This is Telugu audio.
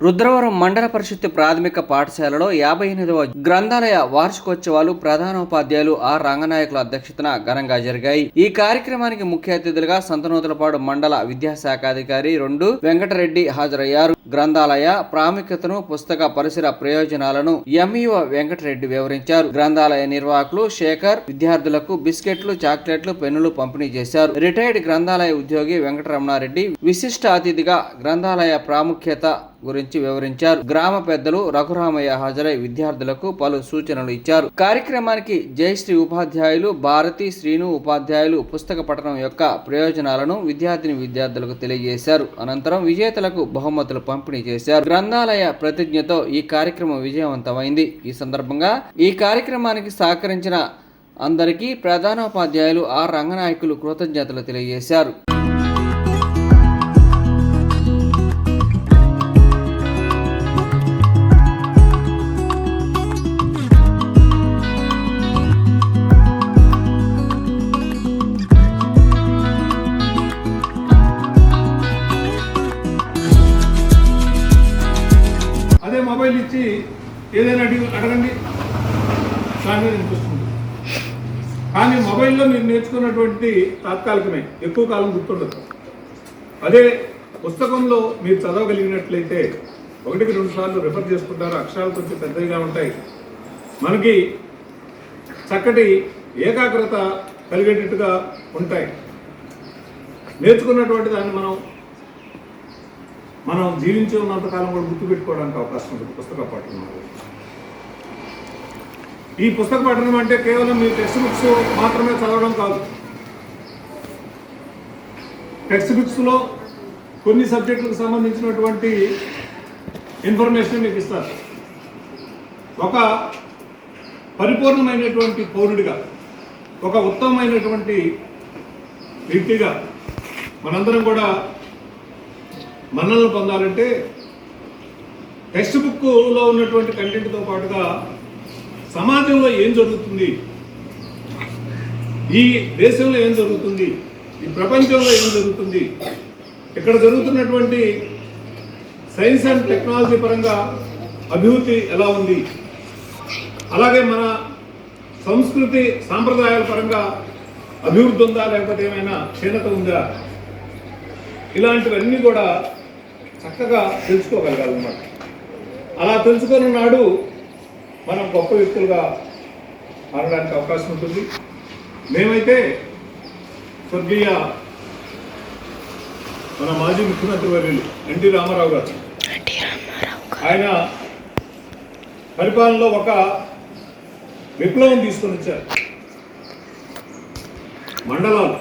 రుద్రవరం మండల పరిషత్ ప్రాథమిక పాఠశాలలో యాభై ఎనిమిదవ గ్రంథాలయ వార్షికోత్సవాలు ప్రధానోపాధ్యాయులు ఆర్ రంగనాయకుల అధ్యక్షతన ఘనంగా జరిగాయి. ఈ కార్యక్రమానికి ముఖ్య అతిథులుగా సంతనూతలపాడు మండల విద్యాశాఖాధికారి రెండు వెంకటరెడ్డి హాజరయ్యారు. గ్రంథాలయ ప్రాముఖ్యతను పుస్తక పరిసర ప్రయోజనాలను ఎంఈఓ వెంకటరెడ్డి వివరించారు. గ్రంథాలయ నిర్వాహకులు శేఖర్ విద్యార్థులకు బిస్కెట్లు చాక్లెట్లు పెన్నులు పంపిణీ చేశారు. రిటైర్డ్ గ్రంథాలయ ఉద్యోగి వెంకటరమణారెడ్డి విశిష్ట అతిథిగా గ్రంథాలయ ప్రాముఖ్యత గురించి వివరించారు. గ్రామ పెద్దలు రఘురామయ్య హాజరై విద్యార్థులకు పలు సూచనలు ఇచ్చారు. కార్యక్రమానికి జయశ్రీ ఉపాధ్యాయులు భారతి శ్రీను ఉపాధ్యాయులు పుస్తక పఠనం యొక్క ప్రయోజనాలను విద్యార్థిని విద్యార్థులకు తెలియజేశారు. అనంతరం విజేతలకు బహుమతులు పంపిణీ చేశారు. గ్రంథాలయ ప్రతిజ్ఞతో ఈ కార్యక్రమం విజయవంతమైంది. ఈ సందర్భంగా ఈ కార్యక్రమానికి సహకరించిన అందరికీ ప్రధానోపాధ్యాయులు ఆర్ రంగనాయకులు కృతజ్ఞతలు తెలియజేశారు. మొబైల్ ఇచ్చి ఏదైనా అడిగి అడగండి. దాని మీద కానీ మొబైల్లో మీరు నేర్చుకున్నటువంటి తాత్కాలికమే. ఎక్కువ కాలం గుర్తుండదు. అదే పుస్తకంలో మీరు చదవగలిగినట్లయితే ఒకటికి రెండు సార్లు రిఫర్ చేసుకుంటారు. అక్షరాలు కొంచెం పెద్దవిగా ఉంటాయి. మనకి చక్కటి ఏకాగ్రత కలిగేటట్టుగా ఉంటాయి. నేర్చుకున్నటువంటి దాన్ని మనం మనం జీవించి ఉన్నంత కాలం కూడా గుర్తుపెట్టుకోవడానికి అవకాశం ఉంటుంది. పుస్తక పఠనం ఈ పుస్తక పఠనం అంటే కేవలం మీ టెక్స్ట్ బుక్స్ మాత్రమే చదవడం కాదు. టెక్స్ట్ బుక్స్లో కొన్ని సబ్జెక్టులకు సంబంధించినటువంటి ఇన్ఫర్మేషన్ మీకు ఇస్తారు. ఒక పరిపూర్ణమైనటువంటి పౌరుడిగా ఒక ఉత్తమమైనటువంటి వ్యక్తిగా మనందరం కూడా మన్నలను పొందాలంటే టెక్స్ట్ బుక్లో ఉన్నటువంటి కంటెంట్తో పాటుగా సమాజంలో ఏం జరుగుతుంది? ఈ దేశంలో ఏం జరుగుతుంది? ఈ ప్రపంచంలో ఏం జరుగుతుంది? ఇక్కడ జరుగుతున్నటువంటి సైన్స్ అండ్ టెక్నాలజీ పరంగా అభివృద్ధి ఎలా ఉంది? అలాగే మన సంస్కృతి సాంప్రదాయాల పరంగా అభివృద్ధి ఉందా? లేకపోతే ఏమైనా క్షీణత ఉందా? ఇలాంటివన్నీ కూడా చక్కగా తెలుసుకోగలగాలన్నమాట. అలా తెలుసుకున్న నాడు మనం గొప్ప వ్యక్తులుగా మారడానికి అవకాశం ఉంటుంది. మేమైతే స్వర్గీయ మన మాజీ ముఖ్యమంత్రి వర్యులు ఎన్టీ రామారావు గారు. ఆయన పరిపాలనలో ఒక విప్లవం తీసుకొని వచ్చారు మండలాలు.